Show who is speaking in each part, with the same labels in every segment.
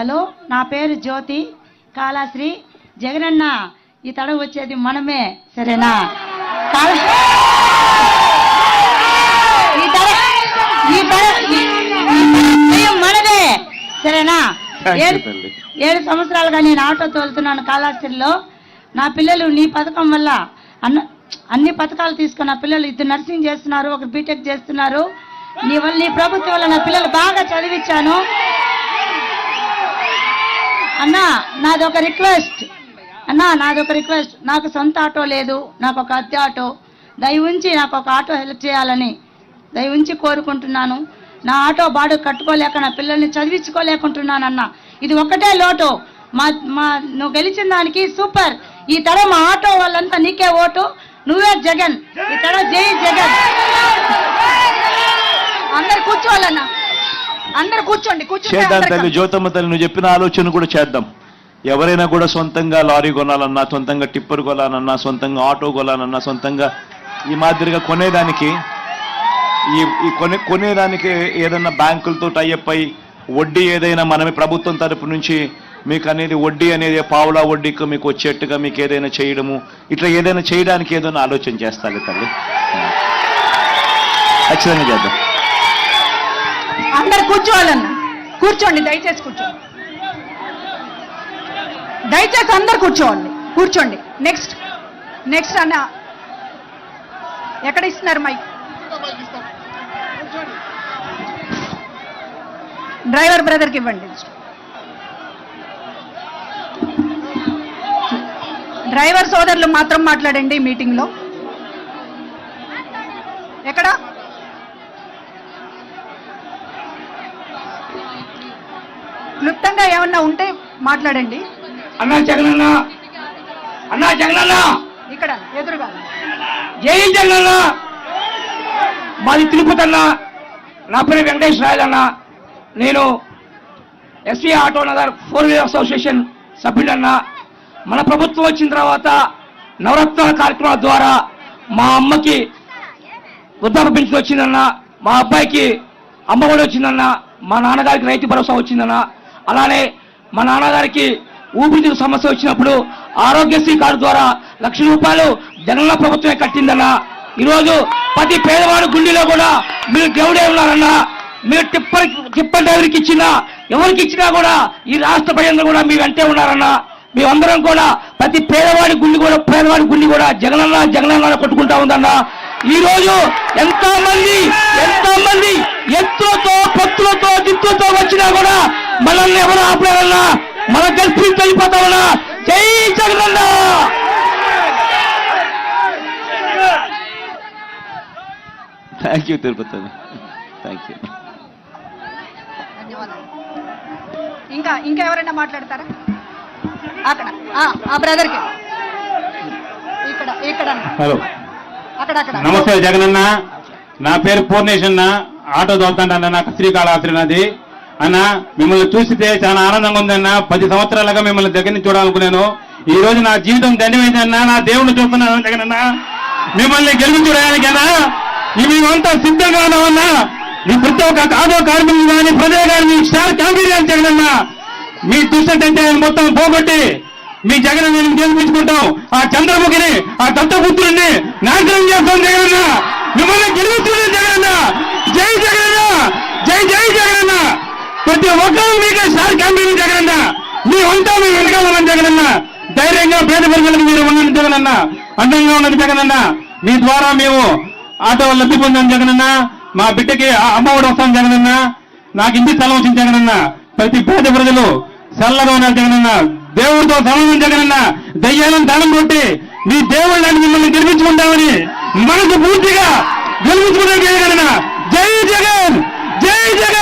Speaker 1: Hello నా పేరు జ్యోతి. కాళాశ్రీ. జగనన్న ఈ తడ వచ్చేది మనమే సరేనా? మనదే సరేనా? ఏడు సంవత్సరాలుగా నేను ఆటో తోలుతున్నాను కాళాశ్రీలో. నా పిల్లలు నీ పథకం వల్ల అన్న అన్ని పథకాలు తీసుకుని నా పిల్లలు ఇద్దరు నర్సింగ్ చేస్తున్నారు ఒకరు బీటెక్ చేస్తున్నారు. నీ వల్ల నీ ప్రభుత్వం వల్ల నా పిల్లలు బాగా చదివించాను అన్నా నాది ఒక రిక్వెస్ట్. అన్నా నాది ఒక రిక్వెస్ట్. నాకు సొంత ఆటో లేదు నాకు ఒక అద్దె ఆటో. దయవుంచి నాకు ఒక ఆటో హెల్ప్ చేయాలని దయవుంచి కోరుకుంటున్నాను. నా ఆటో బాడు కట్టుకోలేక నా పిల్లల్ని చదివించుకోలేకుంటున్నానన్న. ఇది ఒక్కటే లోటు. మా మా నువ్వు గెలిచిన దానికి సూపర్. ఈ తడ మా ఆటో వాళ్ళంతా నీకే ఓటు. నువ్వే జగన్. ఈ తడ జై జగన్.
Speaker 2: అందరు కూర్చోవాలన్నా. అందరు కూర్చోండి
Speaker 3: చేద్దాం తల్లి జ్యోతమ్మ తల్లి నువ్వు చెప్పిన ఆలోచన కూడా చేద్దాం. ఎవరైనా కూడా సొంతంగా లారీ కొనాలన్నా సొంతంగా టిప్పర్ కొనాలన్నా సొంతంగా ఆటో కొనాలన్నా సొంతంగా ఈ మాదిరిగా కొనేదానికి ఈ ఈ కొనే కొనేదానికి ఏదైనా బ్యాంకులతో టైఅప్ అయి వడ్డీ ఏదైనా మనమే ప్రభుత్వం తరపు నుంచి మీకు అనేది వడ్డీ అనేది పావులా వడ్డీకి మీకు వచ్చేట్టుగా మీకు ఏదైనా చేయడము ఇట్లా ఏదైనా చేయడానికి ఏదైనా ఆలోచన చేస్తాలి తల్లి. ఖచ్చితంగా చేద్దాం.
Speaker 2: కూర్చోవాలన్న. కూర్చోండి దయచేసి కూర్చోండి. దయచేసి అందరు కూర్చోండి. కూర్చోండి. నెక్స్ట్ నెక్స్ట్ అన్న. ఎక్కడ ఇస్తున్నారు మైక్ డ్రైవర్ బ్రదర్కి ఇవ్వండి. డ్రైవర్ సోదరులు మాత్రం మాట్లాడండి మీటింగ్లో. క్లుప్తంగా ఏమన్నా ఉంటే మాట్లాడండి.
Speaker 4: అన్నా జగనన్న అన్నా జగనన్న.
Speaker 2: ఇక్కడ ఎదురుగా.
Speaker 4: జై జగనన్న. మాది తిరుపతి అన్న. నా పేరు వెంకటేష్ రాయల్ అన్న. నేను SV auto Nagar four wheeler association సభ్యుడన్న మన ప్రభుత్వం వచ్చిన తర్వాత నవరత్నాల కార్యక్రమాల ద్వారా మా అమ్మకి వృద్ధాప్య పెన్షన్ వచ్చిందన్న. మా అబ్బాయికి అమ్మఒడి వచ్చిందన్న. మా నాన్నగారికి రైతు భరోసా వచ్చిందన్న. అలానే మా నాన్నగారికి ఊపిరితిత్తు సమస్య వచ్చినప్పుడు ఆరోగ్యశ్రీ కార్డు ద్వారా లక్ష రూపాయలు జగనన్న ప్రభుత్వమే కట్టిందన్న. ఈరోజు ప్రతి పేదవాడు గుండెలో కూడా మీరు దేవుడే ఉన్నారన్న. మీరు టిప్పర్ టిప్పర్ డ్రైవర్కి ఇచ్చినా ఎవరికి ఇచ్చినా కూడా ఈ రాష్ట్ర ప్రజలు కూడా మీ వెంటే ఉన్నారన్న. మేమందరం కూడా ప్రతి పేదవాడి గుండి కూడా పేదవాడి గుండి కూడా జగనన్న జగనన్న కొట్టుకుంటా ఉందన్న. ఈ రోజు ఎంతో మంది ఎంతో మంది ఎత్తులతో పొత్తులతో దిత్తులతో వచ్చినా కూడా మనల్ని ఎవరు ఆపలేరన్నా? మన గెలిపి వెళ్ళిపోతామన్నా జై Jagananna!
Speaker 3: Thank you Tirupati thank you
Speaker 2: ఇంకా ఇంకా ఎవరైనా మాట్లాడతారా? అక్కడ ఆ, ఆ బ్రదర్కి ఇక్కడ ఇక్కడ
Speaker 5: హలో
Speaker 2: అక్కడ అక్కడ.
Speaker 5: నమస్తే జగనన్న. నా పేరు పూర్ణేష్ అన్న. ఆటో దోలుతాంట నాకు శ్రీకాళహస్తి నది. అన్న మిమ్మల్ని చూస్తే చాలా ఆనందంగా ఉందన్న. పది సంవత్సరాలుగా మిమ్మల్ని దగ్గర నుంచి చూడాలనుకున్నాను. ఈ రోజు నా జీవితం ధన్యమైందన్న నా దేవుణ్ణి చూస్తున్నాను జగనన్న మిమ్మల్ని గెలిపించడానికైనా ఈ మేమంతా సిద్ధంగా ఉన్నామన్నా మీ ప్రతి ఒక్క ఆటో కార్మికులు కానీ ప్రజలు కానీ మీ స్టార్ క్యాంపీరియన్ జగనన్న మీ దుష్టంటే మొత్తం పోగొట్టి మీ జగన్ నేను గెలిపించుకుంటాం. ఆ చంద్రముఖిని ఆ దత్తపుత్రుడిని నాశనం చేస్తాం జగనన్న మిమ్మల్ని గెలిపించుకున్నాం జగనన్న జై జగనన్న జై జై జగనన్న ప్రతి ఒక్కరూ మీకు సార్ క్యాంపెయిన్ జగనన్న. మీ ఉంటా మేము వెనకాలని జగనన్న. ధైర్యంగా పేద ప్రజలకు మీరు ఉండండి జగనన్న. అందంగా ఉన్నది జగనన్న. మీ ద్వారా మేము ఆటో లబ్ధి పొందాం జగనన్న. మా బిడ్డకి ఆ అమ్మఒడి వస్తాం జగనన్న. నాకు ఇంటి స్థలం వచ్చింది జగనన్న. ప్రతి పేద ప్రజలు చల్లగా ఉన్నారు జగనన్న. దేవుడితో సమానం జగనన్న. దయ్యాలను దానం కొట్టి మీ దేవుళ్ళని మిమ్మల్ని గెలిపించుకుంటామని మనసు పూర్తిగా గెలిపించుకుంటాం జగనన్న. జై జగన్ జై జగన్! జై జగన్!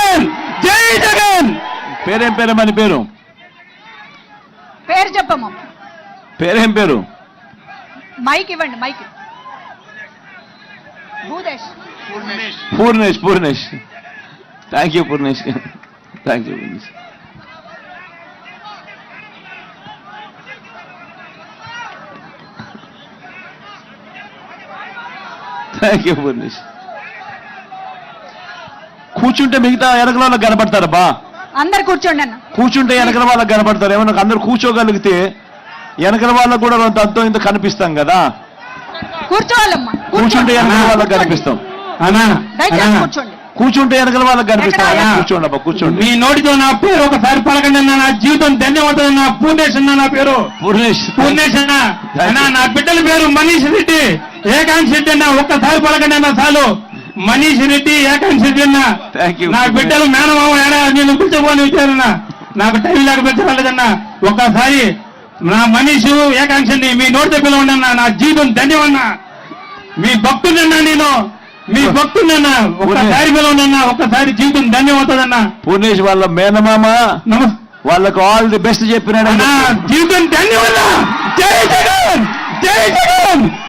Speaker 3: పేరేం పేరు మన పేరు?
Speaker 2: పేరు చెప్పమ్మా.
Speaker 3: పేరేం పేరు?
Speaker 2: మైక్ ఇవ్వండి mike. Bhudesh.
Speaker 3: Purnesh. Purnesh thank you Purnesh. Thank you Purnesh. Thank you Purnesh. కూర్చుంటే మిగతా ఎరగలలో కనపడతారా బా
Speaker 2: అందరు కూర్చోండి అన్న.
Speaker 3: కూర్చుంటే వెనకల వాళ్ళకి కనపడతారు. ఏమన్నా అందరు కూర్చోగలిగితే వెనకల వాళ్ళకు కూడా అంత ఇంత కనిపిస్తాం కదా?
Speaker 2: కూర్చోవాలమ్మా.
Speaker 3: కూర్చుంటే వెనకల వాళ్ళకి కనిపిస్తాం.
Speaker 5: అన్నా
Speaker 2: దయచేసి
Speaker 5: అన్నా,
Speaker 2: కూర్చోండి.
Speaker 3: కూర్చుంటే వెనకల వాళ్ళకి కనిపిస్తాం? కూర్చోండి అబ్బా కూర్చోండి.
Speaker 5: మీ నోటితో నా పేరు ఒకసారి పలకండి అన్న. నా జీవితం ధన్యవాదాలు నా పూర్ణేష్ అన్న నా పేరు.
Speaker 3: పూర్ణేష్.
Speaker 5: పూర్ణేష్ అన్న. అన్న నా బిడ్డల పేరు మనీష్ రెడ్డి ఏకాంక్ష రెడ్డి అన్న. ఒక్కసారి పలకండి అన్న చాలు. మనీష్ రెడ్డి
Speaker 3: you.
Speaker 5: నా బిడ్డలు మేనమామ ఏడా నేను పిలిచిపోని వచ్చారన్న నాకు టైం లేక పిలిచలేదన్న ఒక్కసారి నా మనీషు ఏకాంక్షని మీ నోటితో పిలవండి అన్న నా జీవితం ధన్యమన్నా. మీ భక్తుడన్నా నేను. మీ భక్తుడన్నా. ఒక్కసారి పిలవండి అన్న ఒక్కసారి జీవితం ధన్యమవుతుందన్న.
Speaker 3: పూర్ణేష్ వాళ్ళ మేనమామ వాళ్ళకు ఆల్ ది బెస్ట్ చెప్పినాడు
Speaker 5: జీవితం ధన్యవాద జై జగన్! జై జగన్!